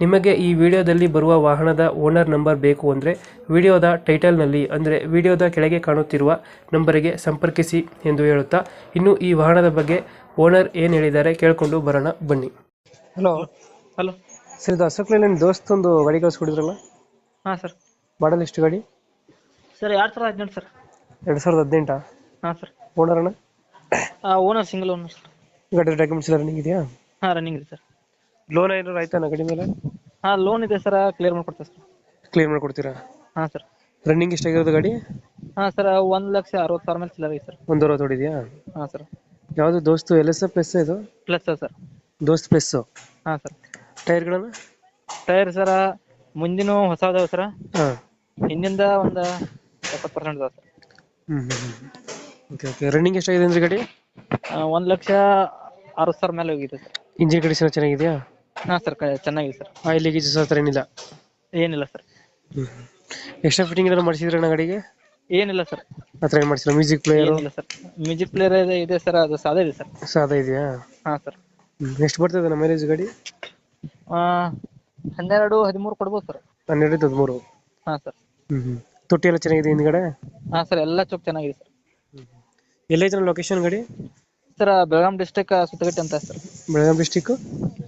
ನಿಮಗೆ ಈ ವಿಡಿಯೋದಲ್ಲಿ ಬರುವ ವಾಹನದ ಓನರ್ ನಂಬರ್ ಬೇಕು ಅಂದರೆ ವಿಡಿಯೋದ ಟೈಟಲ್ನಲ್ಲಿ ಅಂದರೆ ವಿಡಿಯೋದ ಕೆಳಗೆ ಕಾಣುತ್ತಿರುವ ನಂಬರಿಗೆ ಸಂಪರ್ಕಿಸಿ ಎಂದು ಹೇಳುತ್ತಾ ಇನ್ನು ಈ ವಾಹನದ ಬಗ್ಗೆ ಓನರ್ ಏನು ಹೇಳಿದ್ದಾರೆ ಕೇಳಿಕೊಂಡು ಬರೋಣ ಬನ್ನಿ. ಹಲೋ. ಹಲೋ. ಸರ್ ಇದು ಅಶೋಕ್ ಲೈನ್ ದೋಸ್ತ್ ಒಂದು ಗಾಡಿ ಕಳಿಸ್ಕೊಡಿದ್ರಲ್ಲ? ಹಾಂ ಸರ್. ಮಾಡಲ್ ಎಷ್ಟು ಗಾಡಿ? ಸರ್ ಎರಡು ಸಾವಿರದ ಹದಿನೆಂಟು ಸರ್. ಎರಡು ಸಾವಿರದ ಹದಿನೆಂಟಾ? ಹಾಂ ಸರ್. ಓನರ್ ಅಣ್ಣ? Owner single owner sir. ಗಾಡಿ ಡಾಕ್ಯುಮೆಂಟ್ಸ್ ಎಲ್ಲ ರನ್ನಿಂಗ್ ಇದೆಯಾ? ಹಾಂ ರನ್ನಿಂಗ್ ಇದೆ ಸರ್. ಲೋನ್ ಏನಾರು ಆಯ್ತಾನ ಗಾಡಿ ಮೇಲೆ? ಹಾ ಲೋನ್ ಇದೆ ಸರ್ ಕ್ಲಿಯರ್ ಮಾಡ್ಕೊಡ್ತೇವೆ ಸರ್ ಕ್ಲಿಯರ್ ಮಾಡ್ಕೊಡ್ತೀರಾ? ಹಾ ಸರ್ ರನ್ನಿಂಗ್ ಎಷ್ಟಾಗಿರೋದು ಗಾಡಿ? ಹಾ ಸರ್ ಒಂದು ಲಕ್ಷ ಅರವತ್ತು ಸಾವಿರ ಮೇಲೆ ಚಿಲ್ಲರ್ ಐತೆ ಸರ್ ಒಂದು ಅರವತ್ತು ಹೊಡಿದ್ಯಾ? ಹಾಂ ಸರ್ ಯಾವುದು ದೋಸ್ತು ಎಲ್ ಎಸ್ ಪ್ಲಸ್ ಇದು? ಪ್ಲಸ್ ಸರ್ ದೋಸ್ತ್ ಪ್ಲಸ್ ಹಾ ಸರ್ ಟೈರ್ಗಳನ್ನು? ಟೈರ್ ಸರ ಮುಂದಿನ ಹೊಸದಾವ ಅದಾವೆ ಸರ್ ಹಾಂ. ಹಿಂದಿಂದ ಒಂದು ಎಪ್ಪತ್ತು ಪರ್ಸೆಂಟ್ ಅದಾವ ಸರ್ ಹ್ಞೂ ಹ್ಞೂ ಓಕೆ ಓಕೆ ರನ್ನಿಂಗ್ ಎಷ್ಟಾಗಿದೆ ಅಂದ್ರೆ ಗಾಡಿ? ಒಂದು ಲಕ್ಷ ಅರವತ್ತು ಸಾವಿರ ಮೇಲೆ ಹೋಗಿದೆ ಸರ್ ಇಂಜಿನ್ ಕಂಡೀಷನ್ ಚೆನ್ನಾಗಿದೆಯಾ? ಹಾಂ ಸರ್ ಚೆನ್ನಾಗಿದೆ ಸರ್. ಆಯಿಲ್ ಲೀಕೇಜಸ್ ಆ ಏನಿಲ್ಲ. ಏನಿಲ್ಲ ಸರ್. ಎಕ್ಸ್ಟ್ರಾ ಫಿಟ್ಟಿಂಗ್ ಏನಾದ್ರು ಮಾಡಿಸಿದ್ರೆ ಅಣ್ಣ ಗಾಡಿಗೆ? ಏನಿಲ್ಲ ಸರ್. ಆ ಥರ ಏನು ಮಾಡಿಸಿಲ್ಲ ಮ್ಯೂಸಿಕ್ ಪ್ಲೇಯರ್ ಏನಿಲ್ಲ ಸರ್. ಮ್ಯೂಸಿಕ್ ಪ್ಲೇಯರ್ ಇದೆ ಇದೆ ಸರ್ ಅದು ಸಾದಾ ಇದೆ ಸರ್. ಸಾದಾ ಇದೆಯಾ? ಹಾ ಸರ್. ಎಷ್ಟು ಬರ್ತದೆ ನಮ್ಮ ಮೈಲೇಜ್ ಗಾಡಿ? ಆ, ಹನ್ನೆರಡು ಹದಿಮೂರು ಕೊಡ್ಬೋದು ಸರ್. ಹನ್ನೆರಡು ಹದಿಮೂರು? ಹಾ ಸರ್. ಹ್ಞೂ ತೊಟ್ಟಿ ಎಲ್ಲ ಚೆನ್ನಾಗಿದೆ ಹಿಂದ್ಗಡೆ? ಹಾ ಸರ್ ಎಲ್ಲ ಚೌಕ್ ಚೆನ್ನಾಗಿದೆ ಸರ್. ಎಲ್ಲೈತೆ ಲೊಕೇಶನ್ ಗಾಡಿ? ಸರ್ ಬೆಳಗಾಂ ಡಿಸ್ಟ್ರಿಕ್ ಸುತ್ತಗಟ್ಟಿ ಅಂತ ಸರ್. ಬೆಳಗಾಂ ಡಿಸ್ಟಿಕ್ಕು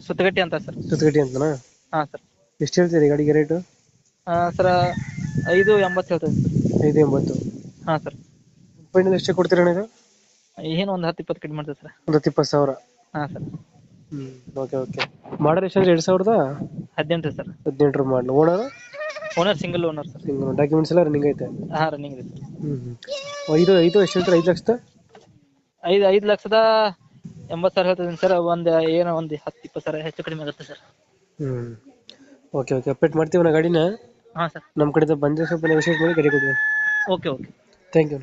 ಸುತ್ತಗಟ್ಟಿ ಅಂತ ಸರ್. ಸುತ್ತಗಟ್ಟಿ ಅಂತನಾ? ಹಾ ಸರ್. ಎಷ್ಟು ಹೇಳ್ತೀರಿ ಗಾಡಿಗೆ ರೇಟು ಸರ್ ಐದು ಎಂಬತ್ತು ಹೇಳ್ತೀನಿ ಸರ್. ಐದು ಎಂಬತ್ತು. ಹಾ ಸರ್. ಫೈನಲ್ ಎಷ್ಟು ಕೊಡ್ತೀರ ಅಣ್ಣ ಇದು? ಏನು ಒಂದು ಹತ್ತು ಇಪ್ಪತ್ತು ಕಡಿಮೆ ಮಾಡ್ತೇವೆ ಸರ್. ಒಂದು ಹತ್ತು ಇಪ್ಪತ್ತು ಸಾವಿರ. ಹಾಂ ಸರ್. ಹ್ಮ್ ಓಕೆ ಓಕೆ ಮಾಡಲ್ ಎಷ್ಟು ಎರಡು ಸಾವಿರದ? ಹದಿನೆಂಟು ಸರ್. ಹದಿನೆಂಟರ ಮಾಡಲು. Owner owner single owner sir. Single documents ಎಲ್ಲ ರನ್ನಿಂಗ್ ಐತೆ? ಹಾಂ ರನ್ನಿಂಗ್ ಇದೆ ಸರ್. ಹ್ಞೂ ಹ್ಞೂ ಐದು ಐದು ಎಷ್ಟು ಹೇಳ್ತಾರೆ? ಐದು ಲಕ್ಷದ? ಐದು ಐದು ಲಕ್ಷದ ಎಂಬತ್ತು ಸಾವಿರ ಹೇಳ್ತಿದ್ದೀನಿ ಸರ್. ಒಂದು ಏನೋ ಒಂದು ಹತ್ತು ಇಪ್ಪತ್ತು ಸಾವಿರ ಹೆಚ್ಚು ಕಡಿಮೆ ಆಗುತ್ತೆ ಸರ್. ಹ್ಮ್. Okay okay. ಅಪ್ಡೇಟ್ ಮಾಡ್ತೀವಿ ನಾ ಗಾಡಿನ? ಹಾಂ ಸರ್. ನಮ್ಮ ಕಡೆ ಬಂದರೆ ಸ್ವಲ್ಪ ನೆಗೋಷಿಯೇಟ್ ಮಾಡಿ ಗಾಡಿ ಕೊಡ್ತೀವಿ. Okay okay. Thank you